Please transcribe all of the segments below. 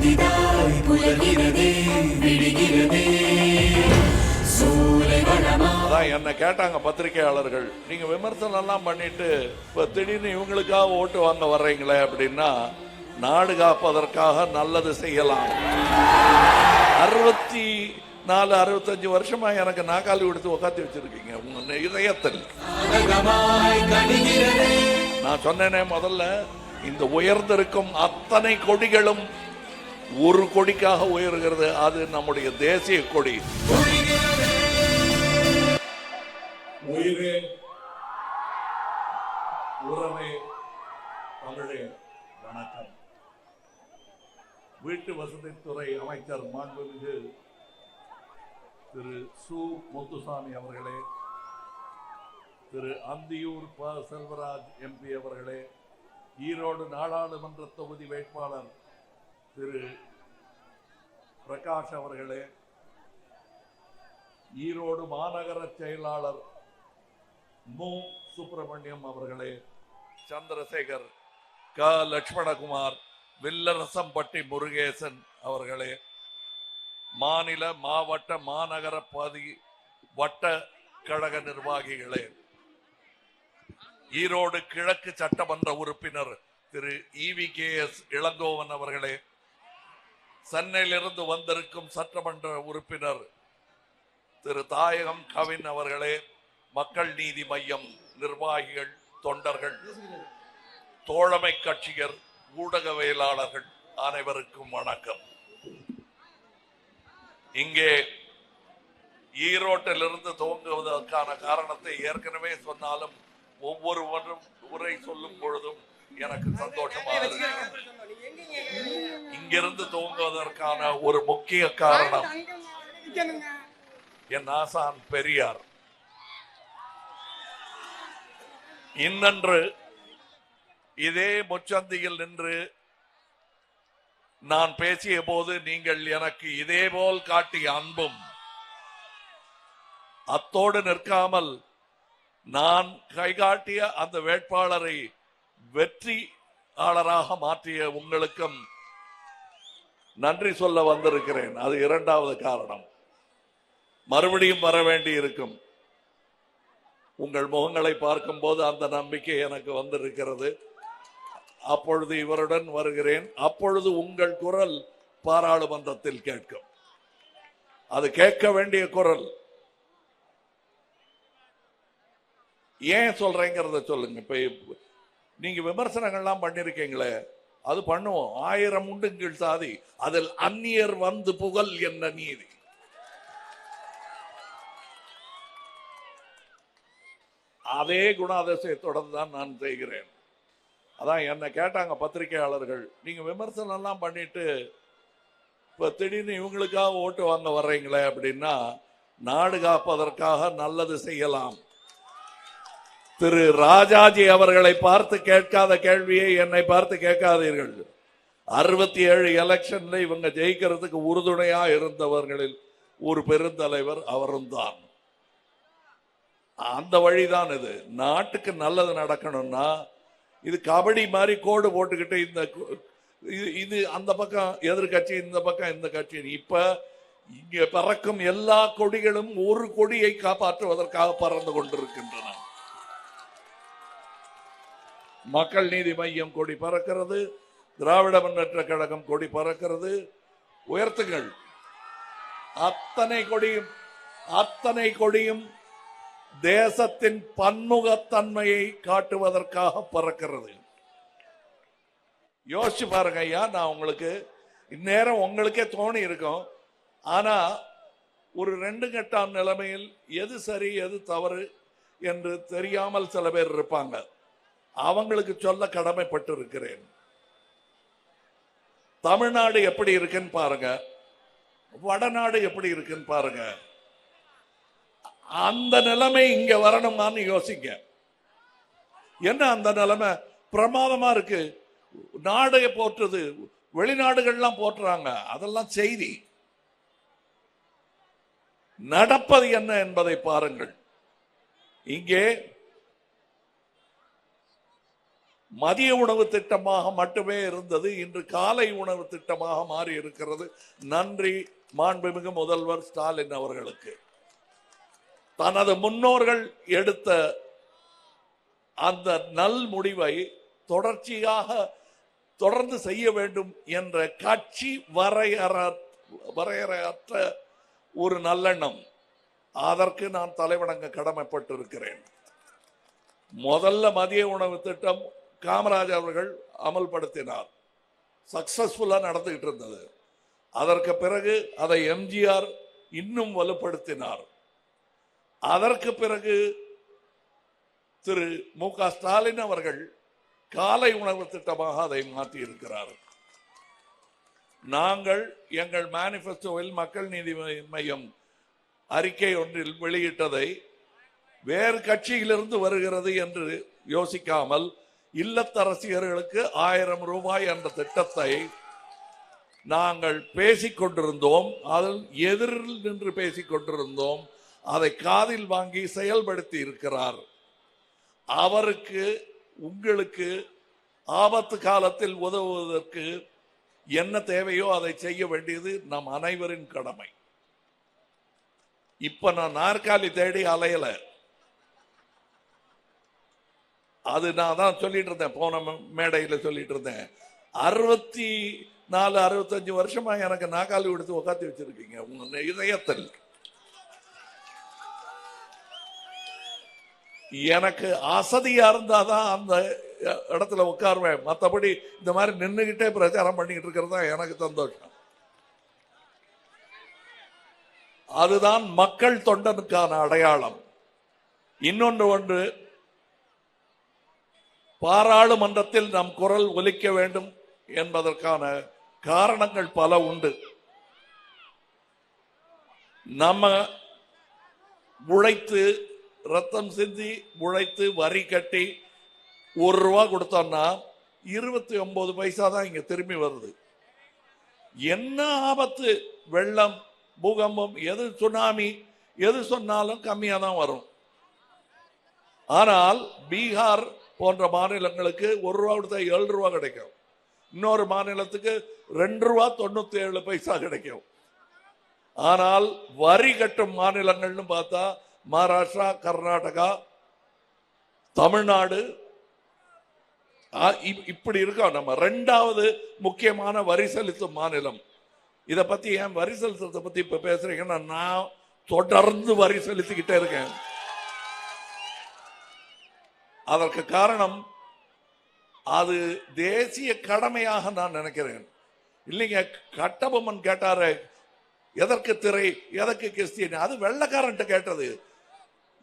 புதிதாய் புலகிறதே விடுகிறதே. அதான் என்ன கேட்டாங்க பத்திரிகையாளர்கள். நீங்க விமர்சனம் எல்லாம் பண்ணிட்டு இப்ப திடீர்னு இவங்களுக்காக ஓட்டு வாங்க வர்றீங்களே அப்படின்னா நாடு காப்பதற்காக நல்லது செய்யலாம். அறுபத்தி நாலு அறுபத்தஞ்சு வருஷமா எனக்கு நாக்காளி கொடுத்து உட்காந்து வச்சிருக்கீங்க உங்க இதயத்தில். நான் சொன்னேனே முதல்ல இந்த உயர்ந்திருக்கும் அத்தனை கொடிகளும் ஒரு கொடிக்காக உயர்கிறது அது நம்முடைய தேசிய கொடி. உயிரே உறவே தமிழே வணக்கம். வீட்டு வசதித்துறை அமைச்சர் மாண்புமிகு திரு சு. முத்துசாமி அவர்களே திரு அந்தியூர் ப. செல்வராஜ் எம்பி அவர்களே ஈரோடு நாடாளுமன்ற தொகுதி வேட்பாளர் திரு பிரகாஷ் அவர்களே ஈரோடு மாநகர செயலாளர் மு. சுப்பிரமணியம் அவர்களே சந்திரசேகர் க. லட்சுமணகுமார் வில்லரசம்பட்டி முருகேசன் அவர்களே மாநில மாவட்ட மாநகர பதி வட்ட கழக நிர்வாகிகளே ஈரோடு கிழக்கு சட்டமன்ற உறுப்பினர் Thiru. E V K. S. Elangovan அவர்களே சென்னையிலிருந்து வந்திருக்கும் சட்டமன்ற உறுப்பினர் திரு தாயகம் கவின் அவர்களே மக்கள் நீதி மையம் நிர்வாகிகள் தொண்டர்கள் தோழமை கட்சியர் ஊடகவியலாளர்கள் அனைவருக்கும் வணக்கம். இங்கே ஈரோட்டிலிருந்து துவங்குவதற்கான காரணத்தை ஏற்கனவே சொன்னாலும் ஒவ்வொருவரும் உரை சொல்லும் பொழுதும் எனக்கு சந்தோஷமாக இருக்கு. இங்கிருந்து துவங்குவதற்கான ஒரு முக்கிய காரணம் என் ஆசான் பெரியார். இன்னன்று இதே முச்சந்தியில் நின்று நான் பேசிய போது நீங்கள் எனக்கு இதேபோல் காட்டிய அன்பும் அத்தோடு நிற்காமல் நான் கைகாட்டிய அந்த வேட்பாளரை வெற்றியாளராக மாற்றிய உங்களுக்கும் நன்றி சொல்ல வந்திருக்கிறேன். அது இரண்டாவது காரணம். மறுபடியும் வர வேண்டி இருக்கும் உங்கள் முகங்களை பார்க்கும்போது அந்த நம்பிக்கை எனக்கு வந்திருக்கிறது. அப்பொழுது இவருடன் வருகிறேன். அப்பொழுது உங்கள் குரல் பாராளுமன்றத்தில் கேட்கும். அது கேட்க வேண்டிய குரல். ஏன் சொல்றேங்கிறத சொல்லுங்க. இப்ப நீங்கள் நீங்க விமர்சனங்கள்லாம் பண்ணிருக்கீங்களே அது பண்ணுவோம். ஆயிரம் உண்டுங்கள் சாதி அதில் அந்நியர் வந்து புகழ் என்ன நீதி? அதே குணாதிசயத்துடன் தான் நான் செய்கிறேன். அதான் என்னை கேட்டாங்க பத்திரிகையாளர்கள் நீங்க விமர்சனம் எல்லாம் பண்ணிட்டு இப்போ திடீர்னு இவங்களுக்காக ஓட்டு வாங்க வர்றீங்களே அப்படின்னா நாடு காப்பதற்காக நல்லது செய்யலாம். திரு ராஜாஜி அவர்களை பார்த்து கேட்காத கேள்வியை என்னை பார்த்து கேட்காதீர்கள். அறுபத்தி ஏழு எலெக்ஷன்ல இவங்க ஜெயிக்கிறதுக்கு உறுதுணையா இருந்தவர்களில் ஒரு பெருந்தலைவர் அவரும் தான். அந்த வழிதான் இது. நாட்டுக்கு நல்லது நடக்கணும்னா இது கபடி மாதிரி கோடு போட்டுக்கிட்டு இந்த இது- அந்த பக்கம் எதிர்கட்சி இந்த பக்கம் இந்த கட்சி. இப்ப இங்கே பறக்கும் எல்லா கொடிகளும் ஒரு கொடியை காப்பாற்றுவதற்காக பறந்து கொண்டிருக்கின்றன. மக்கள் நீதி மையம் கொடி பறக்கிறது. திராவிட முன்னேற்ற கழகம் கொடி பறக்கிறது. உயர்த்துங்கள். அத்தனை கொடியும் அத்தனை கொடியும் தேசத்தின் பன்முகத்தன்மையை காட்டுவதற்காக பறக்கிறது. யோசிச்சு பாருங்க ஐயா நான் உங்களுக்கு இந்நேரம் உங்களுக்கே தோணி இருக்கும். ஆனா ஒரு ரெண்டு கட்டாம் நிலைமையில் எது சரி எது தவறு என்று தெரியாமல் சில பேர் இருப்பாங்க. அவங்களுக்கு சொல்ல கடமைப்பட்டு இருக்கிறேன் தமிழ்நாடு எப்படி இருக்குன்னு பாருங்க. வடநாடு எப்படி இருக்குன்னு பாருங்க. அந்த நிலைமை இங்க வரணுமான்னு யோசிங்க. என்ன அந்த நிலைமை? பிரமாதமா இருக்கு. நாடையை போற்றுது. வெளிநாடுகள்லாம் போற்றுறாங்க அதெல்லாம் செய்தி. நடப்பது என்ன என்பதை பாருங்கள். இங்கே மதிய உணவு திட்டமாக மட்டுமே இருந்தது இன்று காலை உணவு திட்டமாக மாறி இருக்கிறது. நன்றி மாண்புமிகு முதல்வர் ஸ்டாலின் அவர்களுக்கு. தனது முன்னோர்கள் எடுத்த அந்த நல் முடிவை தொடர்ச்சியாக தொடர்ந்து செய்ய வேண்டும் என்ற கட்சி வரையற வரையறையற்ற ஒரு நல்லெண்ணம். அதற்கு நான் தலைவணங்க கடமைப்பட்டிருக்கிறேன். முதல்ல மதிய உணவு திட்டம் காமராஜ் அவர்கள் அமல்படுத்தினார். சக்சஸ்ஃபுல்லாக நடந்துகிட்டு இருந்தது. அதற்கு பிறகு அதை எம்ஜிஆர் இன்னும் வலுப்படுத்தினார். அதற்கு பிறகு திரு மு க ஸ்டாலின் அவர்கள் காலை உணவு திட்டமாக அதை மாற்றி இருக்கிறார் நாங்கள் எங்கள் மேனிஃபெஸ்டோவில் மக்கள் நீதி மையம் அறிக்கை ஒன்றில் வெளியிட்டதை வேறு கட்சியிலிருந்து வருகிறது என்று யோசிக்காமல் இல்லத்தரசியர்களுக்கு ஆயிரம் ரூபாய் என்ற திட்டத்தை நாங்கள் பேசிக் கொண்டிருந்தோம். அதில் எதிரில் நின்று பேசிக் கொண்டிருந்தோம். அதை காதில் வாங்கி செயல்படுத்தி இருக்கிறார். அவருக்கு உங்களுக்கு ஆபத்து காலத்தில் உதவுவதற்கு என்ன தேவையோ அதை செய்ய வேண்டியது நம் அனைவரின் கடமை. இப்ப நான் நாற்காலி தேடி அலையலை. அது நான் தான் சொல்லிட்டு இருந்தேன் போன மேடையில் சொல்லிட்டு இருந்தேன் அறுபத்தி நாலு அறுபத்தஞ்சு வருஷமா எனக்கு நாக்காளி எடுத்து உக்காத்தி வச்சிருக்கீங்க. உங்க இதயத்தில். எனக்கு அசதியா இருந்தாதான் அந்த இடத்துல உட்காருவேன் மற்றபடி இந்த மாதிரி நின்றுகிட்டே பிரச்சாரம் பண்ணிக்கிட்டு இருக்கிறது தான் எனக்கு சந்தோஷம். அதுதான் மக்கள் தொண்டனுக்கான அடையாளம். இன்னொன்று ஒன்று பாராளுமன்றத்தில் நம் குரல் ஒலிக்க வேண்டும் என்பதற்கான காரணங்கள் பல உண்டு. நம்ம உழைத்து ரத்தம் சிந்தி உழைத்து வரி கட்டி ஒரு ரூபா கொடுத்தோம்னா இருபத்தி ஒன்பது பைசா தான் இங்க திரும்பி வருது. என்ன ஆபத்து? வெள்ளம் பூகம்பம் எது சுனாமி எது சொன்னாலும் கம்மியாக தான் வரும். ஆனால் பீகார் போன்ற மாநிலங்களுக்கு ஒரு ரூபா கொடுத்தா ஏழு ரூபா கிடைக்கும். இன்னொரு மாநிலத்துக்கு ரெண்டு ரூபா தொண்ணூற்றி ஏழு பைசா கிடைக்கும். ஆனால் வரி கட்டும் மாநிலங்கள்னு பார்த்தா மகாராஷ்டிரா கர்நாடகா தமிழ்நாடு ஆ, இப்- இப்படி இருக்கோம் நம்ம ரெண்டாவது முக்கியமான வரி செலுத்தும் மாநிலம். இதை பற்றி ஏன் வரி செலுத்துறதை பற்றி இப்போ பேசுறீங்கன்னா நான் தொடர்ந்து வரி செலுத்திக்கிட்டே இருக்கேன். அதற்கு காரணம் அது தேசிய கடமையாக நான் நினைக்கிறேன். இல்லைங்க கட்டபொம்மன் கேட்டாரு எதற்கு திரை எதற்கு கிறிஸ்டியன்? அது வெள்ளக்காரன்ட்ட கேட்டது.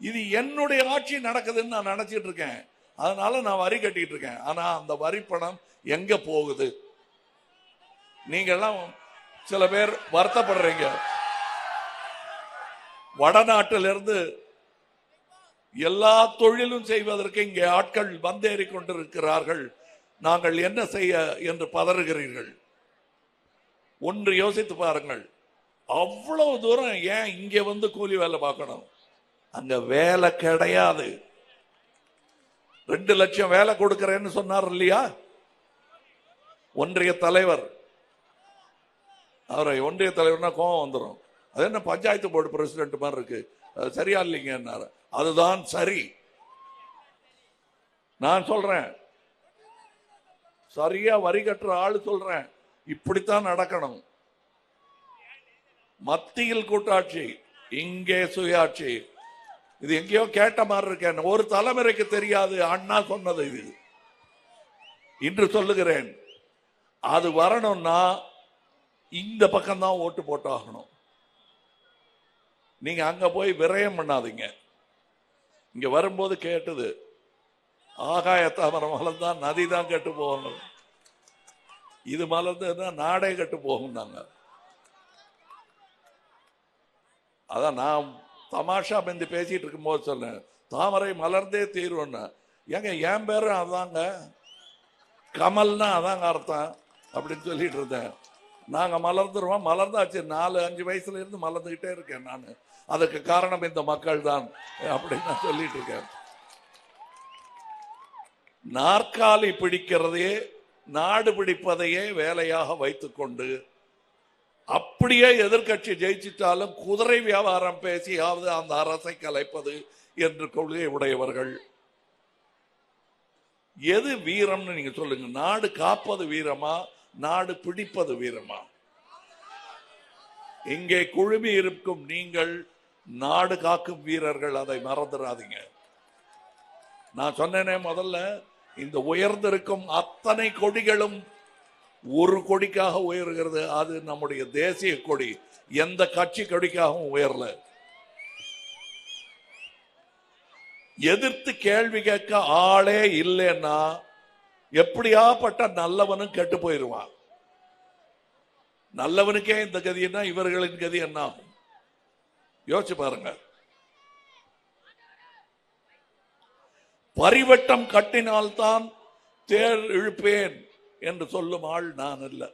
இது என்னுடைய ஆட்சி நடக்குதுன்னு நான் நினைச்சிட்டு இருக்கேன். அதனால நான் வரி கட்டிட்டு இருக்கேன். ஆனா அந்த வரி பணம் எங்க போகுது? நீங்கெல்லாம் சில பேர் வருத்தப்படுறீங்க. வடநாட்டிலிருந்து எல்லா தொழிலும் செய்வதற்கு இங்கே ஆட்கள் வந்தேறி கொண்டிருக்கிறார்கள். நாங்கள் என்ன செய்ய என்று பதறுகிறீர்கள்? ஒன்று யோசித்து பாருங்கள். அவ்வளவு தூரம் ஏன் இங்கே வந்து கூலி வேலை பார்க்கணும்? அங்க வேலை கிடையாது. ரெண்டு லட்சம் வேலை கொடுக்கிறேன்னு சொன்னார் இல்லையா? ஒன்றிய தலைவர். அவரை ஒன்றிய தலைவர்னா கோவம் வந்துடும் அது என்ன பஞ்சாயத்து போர்டு பிரசிடென்ட் மாதிரி இருக்கு. அது சரியா இல்லைங்கன்னாரு. அதுதான் சரி. நான் சொல்றேன். சரியா வரி கட்டுற ஆள் சொல்றேன். இப்படித்தான் நடக்கணும். மத்தியில் கூட்டாட்சி இங்கே சுயாட்சி. இது எங்கேயோ கேட்ட மாதிரி இருக்கேன். ஒரு தலைமுறைக்கு தெரியாது. அண்ணா சொன்னது இது. இன்று சொல்லுகிறேன். அது வரணும்னா இந்த பக்கம் தான் ஓட்டு போட்டாகணும். நீங்க அங்க போய் விரயம் பண்ணாதீங்க. இங்க வரும்போது கேட்டது ஆகாய தாமரம் மலர்ந்தான் நதி தான் கெட்டு போகணும் இது மலர்ந்ததுன்னா நாடே கெட்டு போகும் நாங்க. அதான் நான் தமாஷா பந்தி பேசிட்டு இருக்கும்போது சொன்னேன் தாமரை மலர்ந்தே தீர்வுன்னு ஏங்க என் பேரும் அதாங்க. கமல்னா அதாங்க அர்த்தம் அப்படின்னு சொல்லிட்டு இருந்தேன். நாங்கள் மலர்ந்துருவோம். மலர்ந்தாச்சு நாலு அஞ்சு வயசுல இருந்து மலர்ந்துக்கிட்டே இருக்கேன் நான். அதற்கு காரணம் இந்த மக்கள் தான் அப்படின்னு நான் சொல்லிட்டு இருக்கேன். நாற்காலி பிடிக்கிறதையே நாடு பிடிப்பதையே வேலையாக வைத்துக்கொண்டு அப்படியே எதிர்க்கட்சி ஜெயிச்சிட்டாலும் குதிரை வியாபாரம் பேசியாவது அந்த அரசை கலைப்பது என்று கொள்கை உடையவர்கள். எது வீரம்னு நீங்க சொல்லுங்க. நாடு காப்பது வீரமா? நாடு பிடிப்பது வீரமா? இங்கே குழுமி இருக்கும் நீங்கள் நாடு காக்கும் வீரர்கள் அதை மறந்துடாதீங்க நான் சொன்னேனே முதல்ல இந்த உயர்ந்திருக்கும் அத்தனை கொடிகளும் ஒரு கொடிக்காக உயர்கிறது. அது நம்முடைய தேசிய கொடி. எந்த கட்சி கொடிக்காகவும் உயரல. எதிர்த்து கேள்வி கேட்க ஆளே இல்லைன்னா எப்படியாப்பட்ட நல்லவனும் கெட்டு போயிருவான். நல்லவனுக்கே இந்த கதின்னா இவர்களின் கதி என்ன ஆகும்? யோசிச்சு பாருங்க. பரிவட்டம் கட்டினால்தான் தேர் இழுப்பேன் என்று சொல்லும் ஆள் நான் அல்ல.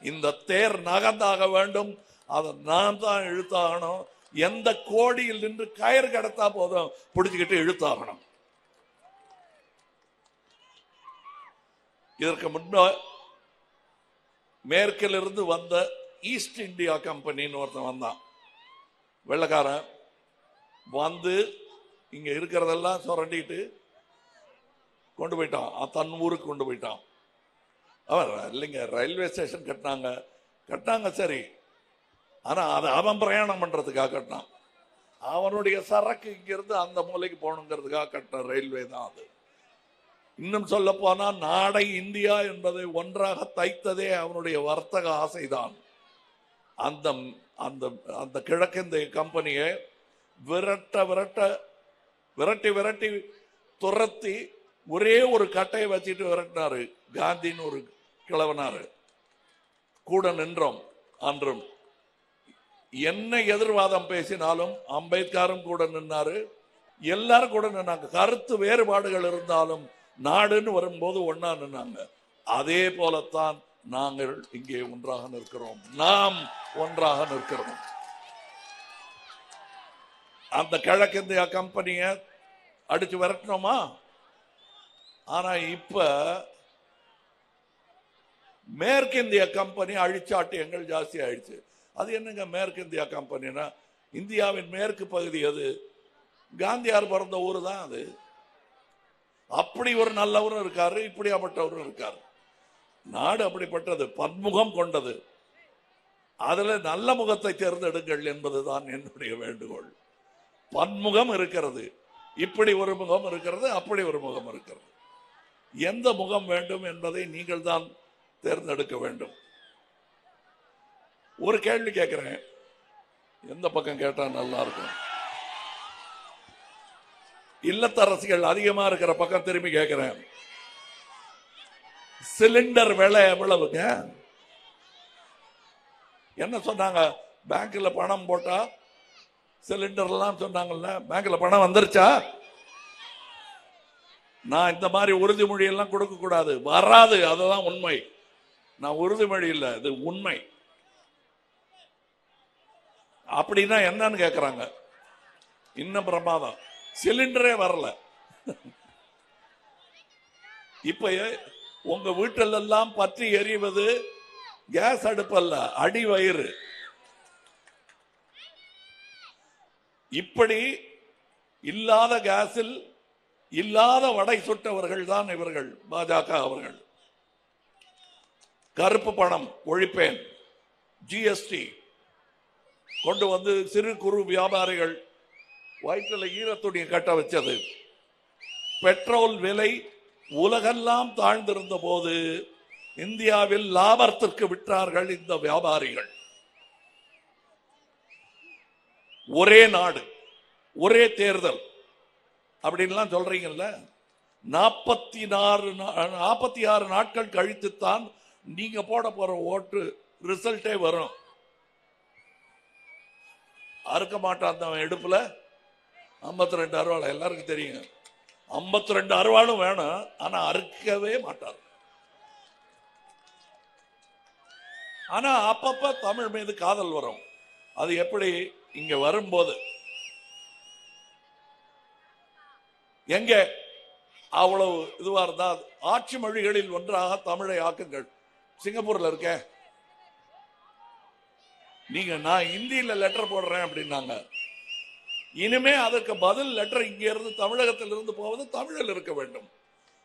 இந்த தேர் நகர்ந்தாக வேண்டும். அதை நான் தான் இழுத்தாகணும். எந்த கோடியில் நின்று கயிறு கடத்தா போதும். பிடிச்சுக்கிட்டு இழுத்தாகணும். இதற்கு முன்ன மேற்கிலிருந்து வந்த ஈஸ்ட் இந்தியா கம்பெனின்னு ஒருத்தன் வந்தான். வெள்ளக்காரன் வந்து இங்க இருக்கிறதெல்லாம் சுரண்டிட்டு கொண்டு போயிட்டான். தன் ஊருக்கு கொண்டு போயிட்டான். அவன் இல்லைங்க ரயில்வே ஸ்டேஷன் கட்டினாங்க. கட்டினாங்க சரி. ஆனால் அதை அவன் பிரயாணம் பண்ணுறதுக்காக கட்டினான். அவனுடைய சரக்கு இங்கிருந்து அந்த மூலைக்கு போகணுங்கிறதுக்காக கட்டின ரயில்வே தான் அது. இன்னும் சொல்ல போனால் நாடை இந்தியா என்பதை ஒன்றாக தைத்ததே அவனுடைய வர்த்தக ஆசைதான். அந்த அந்த அந்த கிழக்கிந்திய கம்பெனியை விரட்ட விரட்ட விரட்டி விரட்டி துரத்தி ஒரே ஒரு கட்டையை வச்சுட்டு விரட்டினாரு. காந்தின்னு ஒரு கிழவனாரு. கூட நின்றோம் அன்றும். என்ன எதிர்வாதம் பேசினாலும் அம்பேத்கரும் கூட நின்னாரு. எல்லாரும் கூட நின்னாங்க. கருத்து வேறுபாடுகள் இருந்தாலும் நாடுன்னு வரும்போது ஒன்னா நின்னாங்க. அதே போலத்தான் நாங்கள் இங்கே ஒன்றாக நிற்கிறோம். நாம் ஒன்றாக நிற்கிறோம். அந்த கிழக்கிந்திய கம்பெனியை அடிச்சு விரட்டணுமா ஆனா இப்ப மேற்கிந்திய கம்பெனி அழிச்சாட்டியங்கள் ஜாஸ்தி ஆயிடுச்சு. அது என்னங்க மேற்கிந்தியா கம்பெனினா இந்தியாவின் மேற்கு பகுதி அது காந்தியார் பிறந்த ஊர் தான் அது. அப்படி ஒரு நல்லவரும் இருக்காரு இப்படியாப்பட்டவரும் இருக்காரு. நாடு அப்படிப்பட்டது பன்முகம் கொண்டது. அதுல நல்ல முகத்தை தேர்ந்தெடுங்கள் என்பதுதான் என்னுடைய வேண்டுகோள். பன்முகம் இருக்கிறது இப்படி ஒரு முகம் இருக்கிறது அப்படி ஒரு முகம் இருக்கிறது. எந்த முகம் வேண்டும் என்பதை நீங்கள் தான் தேர்ந்தெடுக்க வேண்டும். ஒரு கேள்வி கேட்கிறேன். எந்த பக்கம் கேட்டால் நல்லா இருக்கும்? இல்லத்தரசிகள் அதிகமா இருக்கிற பக்கம் திரும்பி கேட்கிறேன். சிலிண்டர் விலை எவ்வளவுங்க? என்ன சொன்னாங்க? பேங்க்ல பணம் போட்டா சிலிண்டர்லாம் சொன்னாங்கல்ல பேங்க்ல பணம் வந்துருச்சா? நான் இந்த மாதிரி உறுதிமொழி எல்லாம் கொடுக்க கூடாது. வராது அதுதான் உண்மை. நான் உறுதிமொழி இல்லை இது உண்மை. அப்படின்னா என்னன்னு கேட்குறாங்க இன்னும் பிரமாதம். சிலிண்டரே வரல. இப்போ உங்க வீட்டிலெல்லாம் பற்றி எரிவது கேஸ் அடுப்பல்ல அடி வயிறு. இப்படி இல்லாத கேஸில் இல்லாத வடை சுட்டவர்கள் தான் இவர்கள் பாஜக அவர்கள். கருப்பு பணம் ஒழிப்பேன் ஜிஎஸ்டி கொண்டு வந்து சிறு குறு வியாபாரிகள் வயிற்றில் ஈரத்துடைய கட்ட வச்சது. பெட்ரோல் விலை உலகெல்லாம் தாழ்ந்திருந்த போது இந்தியாவில் லாபத்திற்கு விற்றார்கள் இந்த வியாபாரிகள். ஒரே நாடு ஒரே தேர்தல். அப்படின்லாம் சொல்றீங்கல்ல? நாற்பத்தி நாலு நாற்பத்தி ஆறு நாட்கள் கழித்துத்தான் நீங்க போட போற ஓட்டு ரிசல்ட்டே வரும். அறுக்க மாட்டான் அவன் இடுப்புல. ஐம்பத்தி ரெண்டு அறுவாள் எல்லாருக்கும் தெரியும். ஐம்பத்தி ரெண்டு அறுவாளும் வேணும் ஆனா அறுக்கவே மாட்டார். ஆனா அப்பப்ப தமிழ் மீது காதல் வரும். அது எப்படி இங்க வரும்போது? எங்க? அவ்வளவு இதுவா இருந்தா ஆட்சி மொழிகளில் ஒன்றாக தமிழை ஆக்குங்கள். சிங்கப்பூர்ல இருக்க நீங்க நான் இந்தியில லெட்டர் போடுறேன் அப்படின்னாங்க. இனிமே அதற்கு பதில் லெட்டர் இங்கே இருந்து தமிழகத்தில் இருந்து போவது தமிழில் இருக்க வேண்டும்.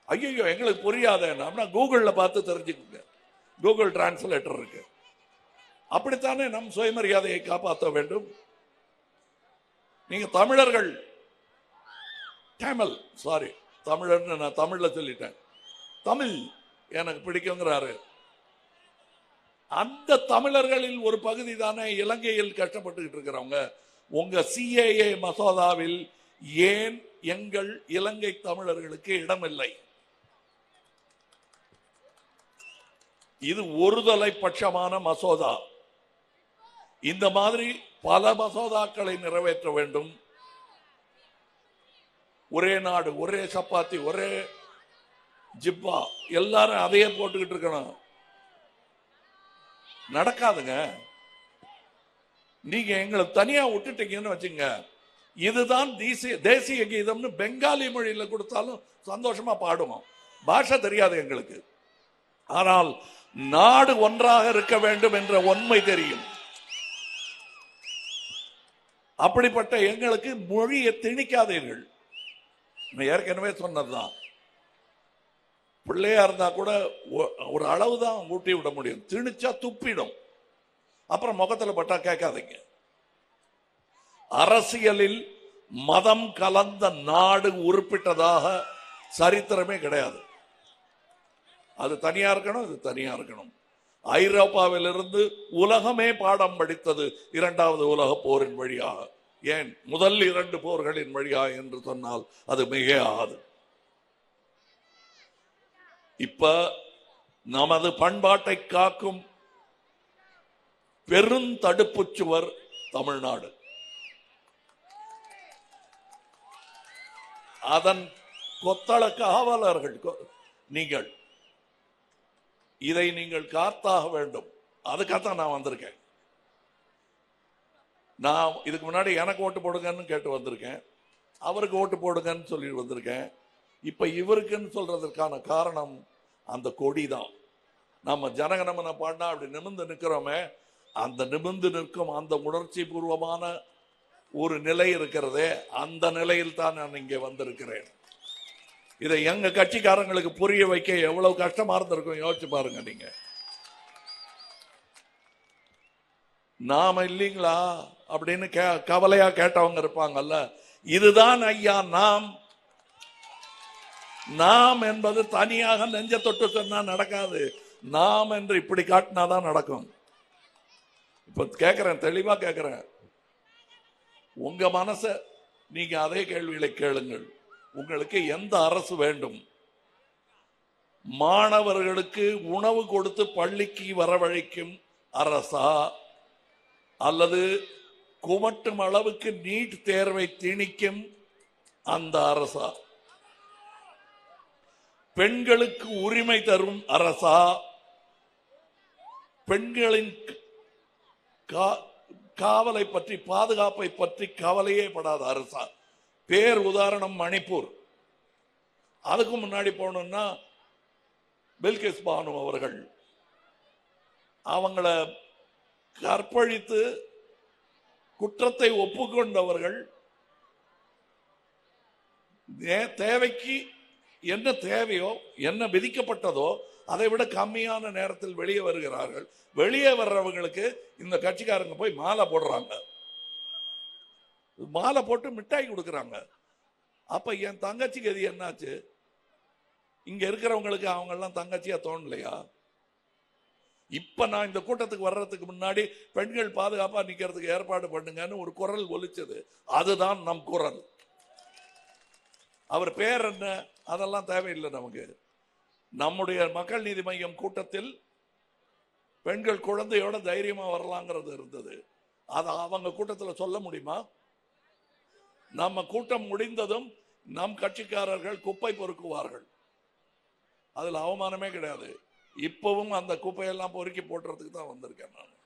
ஐயோ எங்களுக்கு புரியாத அப்படின்னா கூகுளில் பார்த்து தெரிஞ்சுக்கோங்க. கூகுள் டிரான்ஸ்லேட்டர் இருக்கு. அப்படித்தானே நம் சுயமரியாதையை காப்பாற்ற வேண்டும்? நீங்க தமிழர்கள் தமிழ் சாரி தமிழர்னு நான் தமிழில் சொல்லிட்டேன். தமிழ் எனக்கு பிடிக்குங்கிறாரு. அந்த தமிழர்களில் ஒரு பகுதி தானே இலங்கையில் கஷ்டப்பட்டுக்கிட்டு இருக்கிறவங்க. உங்க சிஏஏ மசோதாவில் ஏன் எங்கள் இலங்கை தமிழர்களுக்கு இடமில்லை? இது ஒருதலை பட்சமான மசோதா. இந்த மாதிரி பல மசோதாக்களை நிறைவேற்ற வேண்டும். ஒரே நாடு ஒரே சப்பாத்தி ஒரே ஜிப்பா எல்லாரும் அதையே போட்டுக்கிட்டு இருக்கணும். நடக்காதுங்க. நீங்க எங்களை தனியா விட்டுட்டீங்கன்னு வச்சுங்க. இதுதான் தேசிய தேசிய கீதம்னு பெங்காலி மொழியில கொடுத்தாலும் சந்தோஷமா பாடுவோம். பாஷை தெரியாது எங்களுக்கு. ஆனால் நாடு ஒன்றாக இருக்க வேண்டும் என்ற உண்மை தெரியும். அப்படிப்பட்ட எங்களுக்கு மொழியை திணிக்காதீர்கள். ஏற்கனவே சொன்னதுதான். பிள்ளையா இருந்தா கூட ஒ- ஒரு அளவு தான் ஊட்டி விட முடியும். திணிச்சா துப்பிடும். அப்புறம் முகத்துல பட்டா கேட்காதீங்க. அரசியலில் மதம் கலந்த நாடு உருப்பிட்டதாக சரித்திரமே கிடையாது. அது தனியா இருக்கணும் இது தனியா இருக்கணும். ஐரோப்பாவிலிருந்து உலகமே பாடம் படித்தது இரண்டாவது உலக போரின் வழியாக. ஏன்? முதல் இரண்டு போர்களின் வழியாக என்று சொன்னால் அது மிக ஆகாது இப்ப நமது பண்பாட்டை காக்கும் பெருந்தடுப்புச் சுவர் தமிழ்நாடு. அதன் கொத்தள காவலர்கள் கொ- நீங்கள். இதை நீங்கள் காத்தாக வேண்டும். அதுக்காகத்தான் நான் வந்திருக்கேன். நான் இதுக்கு முன்னாடி எனக்கு ஓட்டு போடுங்கன்னு கேட்டு வந்திருக்கேன். அவருக்கு ஓட்டு போடுங்கன்னு சொல்லி வந்திருக்கேன். இப்போ இவருக்குன்னு சொல்றதற்கான காரணம் அந்த கொடி தான் நம்ம ஜனகணமன பாடினா அப்படி நிமிர்ந்து நிற்கிறோமே அந்த நிமிர்ந்து நிற்கும் அந்த உணர்ச்சி பூர்வமான ஒரு நிலை இருக்கிறதே அந்த நிலையில் தான் நான் இங்கே வந்திருக்கிறேன். இதை எங்க கட்சிக்காரங்களுக்கு புரிய வைக்க எவ்வளவு கஷ்டமா இருந்திருக்கும் யோசிச்சு பாருங்க நீங்க. நாம இல்லைங்களா? அப்படின்னு கே- கவலையா கேட்டவங்க இருப்பாங்கல்ல. இதுதான் ஐயா நாம். நாம் என்பது தனியாக நெஞ்ச தொட்டு சொன்னா நடக்காது. நாம் என்று இப்படி காட்டினாதான் நடக்கும். இப்ப கேட்கிறேன் தெளிவா கேட்கிறேன் உங்க மனசை நீங்க அதே கேள்விகளை கேளுங்கள். உங்களுக்கு எந்த அரசு வேண்டும்? மாணவர்களுக்கு உணவு கொடுத்து பள்ளிக்கு வரவழைக்கும் அரசா? அல்லது குமட்டும் அளவுக்கு நீட் தேர்வை திணிக்கும் அந்த அரசா? பெண்களுக்கு உரிமை தரும் அரசா? பெண்களின் காவலை பற்றி பாதுகாப்பை பற்றி கவலையே படாத அரசா. பேர் உதாரணம் மணிப்பூர். அதுக்கு முன்னாடி போனோம்னா பில்கிஸ் பானு அவர்கள். அவங்கள கற்பழித்து குற்றத்தை ஒப்புக்கொண்டவர்கள் தேவைக்கு என்ன தேவையோ என்ன விதிக்கப்பட்டதோ அதை விட கம்மியான நேரத்தில் வெளியே வருகிறார்கள். வெளியே வர்றவங்களுக்கு இந்த கட்சிக்காரங்க போய் மாலை போடுறாங்க. மாலை போட்டு மிட்டாய் கொடுக்குறாங்க. அப்ப என் தங்கச்சிக்கு அது என்னாச்சு? இங்க இருக்கிறவங்களுக்கு அவங்க எல்லாம் தங்கச்சியா தோணலையா? இப்ப நான் இந்த கூட்டத்துக்கு வர்றதுக்கு முன்னாடி பெண்கள் பாதுகாப்பா நிக்கிறதுக்கு ஏற்பாடு பண்ணுங்கன்னு ஒரு குரல் ஒலிச்சது. அதுதான் நம் குரல். அவர் பேர் என்ன? அதெல்லாம் தேவையில்லை நமக்கு. நம்முடைய மக்கள் நீதி மையம் கூட்டத்தில் பெண்கள் குழந்தையோட தைரியமாக வரலாங்கிறது இருந்தது. அதை அவங்க கூட்டத்தில் சொல்ல முடியுமா? நம்ம கூட்டம் முடிந்ததும் நம் கட்சிக்காரர்கள் குப்பை பொறுக்குவார்கள். அதில் அவமானமே கிடையாது. இப்பவும் அந்த குப்பையெல்லாம் பொறுக்கி போட்டுறதுக்கு தான் வந்திருக்கேன் நான்.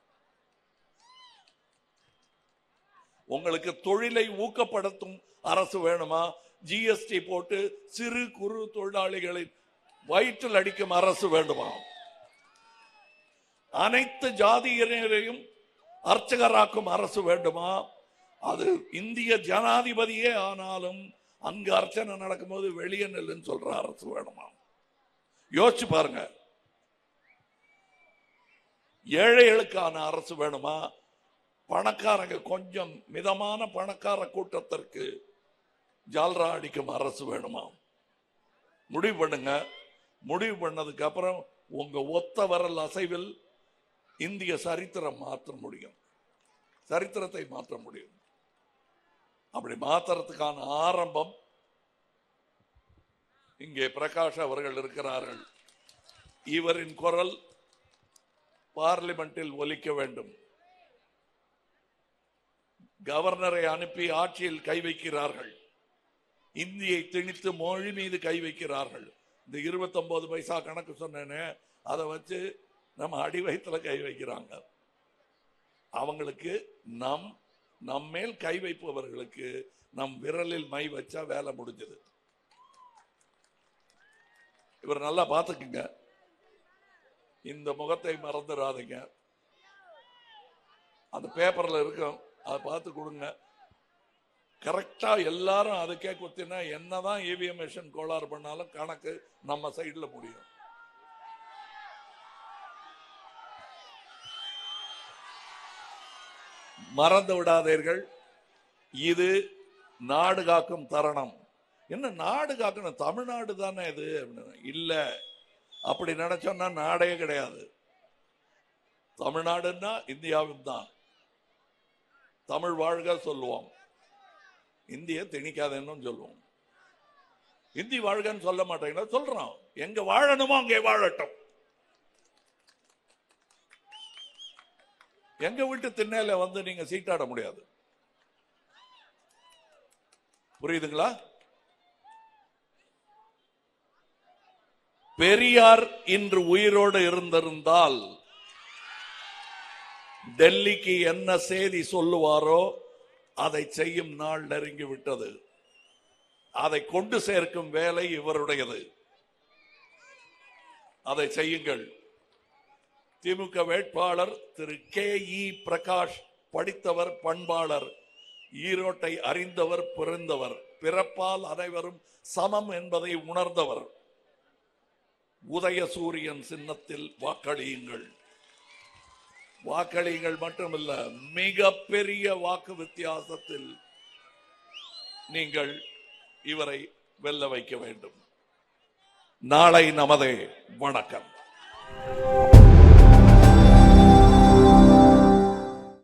உங்களுக்கு தொழிலை ஊக்கப்படுத்தும் அரசு வேணுமா? ஜிஎஸ்டி போட்டு சிறு குறு தொழிலாளிகளின் வயிற்றில் அடிக்கும் அரசு வேண்டுமா? அனைத்து ஜாதியினரையும் அர்ச்சகராக்கும் அரசு வேண்டுமா? அது இந்திய ஜனாதிபதியே ஆனாலும் அங்கு அர்ச்சனை நடக்கும்போது வெளியே நெல்லுன்னு சொல்ற அரசு வேணுமா யோசிச்சு பாருங்க. ஏழைகளுக்கான அரசு வேணுமா? பணக்காரங்க கொஞ்சம் மிதமான பணக்கார கூட்டத்திற்கு ஜால்ரா அடிக்கும் அரசு வேணுமா? முடிவு பண்ணுங்க. முடிவு பண்ணதுக்கு அப்புறம் உங்க ஒத்த வரல் அசைவில் இந்திய சரித்திரம் மாற்ற முடியும். சரித்திரத்தை மாற்ற முடியும். அப்படி மாத்துறதுக்கான ஆரம்பம் இங்கே பிரகாஷ் அவர்கள் இருக்கிறார்கள். இவரின் குரல் பார்லிமெண்டில் ஒலிக்க வேண்டும். கவர்னரை அனுப்பி ஆட்சியில் கை வைக்கிறார்கள். இந்தியை திணித்து மொழி மீது கை வைக்கிறார்கள். இந்த 29 பைசா கணக்கு சொன்னேனே அதை வச்சு நம்ம அடி வயிற்றுல கை வைக்கிறாங்க. அவங்களுக்கு நம் நம்மேல் கை வைப்பவர்களுக்கு நம் விரலில் மை வச்சா வேலை முடிஞ்சது. இவர் நல்லா பார்த்துக்குங்க. இந்த முகத்தை மறந்துடாதீங்க. அந்த பேப்பர்ல இருக்கும் அதை பார்த்து கொடுங்க. கரெக்டாக எல்லாரும் அதுக்கே குத்தினா என்னதான் இவிஎம் மிஷின் கோளாறு பண்ணாலும் கணக்கு நம்ம சைடில் முடியும். மறந்து விடாதீர்கள். இது நாடு காக்கும் தருணம். என்ன நாடு காக்கணும் தமிழ்நாடு தானே இது அப்படின்னு. இல்லை. அப்படி நினைச்சோம்னா நாடே கிடையாது. தமிழ்நாடுன்னா இந்தியாவும் தான் தமிழ் வாழ்க சொல்லுவோம். இந்திய திணிக்காதேன்னு சொல்லுவோம். இந்தி வாழ்கன்னு சொல்ல மாட்டேங்கிற சொல்றோம் எங்க வாழணுமோ அங்கே வாழட்டும். எங்க வீட்டு திண்ணையில வந்து நீங்க சீட்டாட முடியாது. புரியுதுங்களா? பெரியார் இன்று உயிரோடு இருந்திருந்தால் டெல்லிக்கு என்ன செய்தி சொல்லுவாரோ அதை செய்யும் நாள் நெருங்கி விட்டது. அதை கொண்டு சேர்க்கும் வேலை இவருடையது. அதை செய்யுங்கள். திமுக வேட்பாளர் திரு கே இ பிரகாஷ் படித்தவர் பண்பாளர். ஈரோட்டை அறிந்தவர் பிறந்தவர். பிறப்பால் அனைவரும் சமம் என்பதை உணர்ந்தவர். உதயசூரியன் சின்னத்தில் வாக்களியுங்கள். வாக்களியுங்கள் மட்டுமல்ல மிகப்பெரிய வாக்கு வித்தியாசத்தில் நீங்கள் இவரை வெல்ல வைக்க வேண்டும். நாளை நமதே வணக்கம்.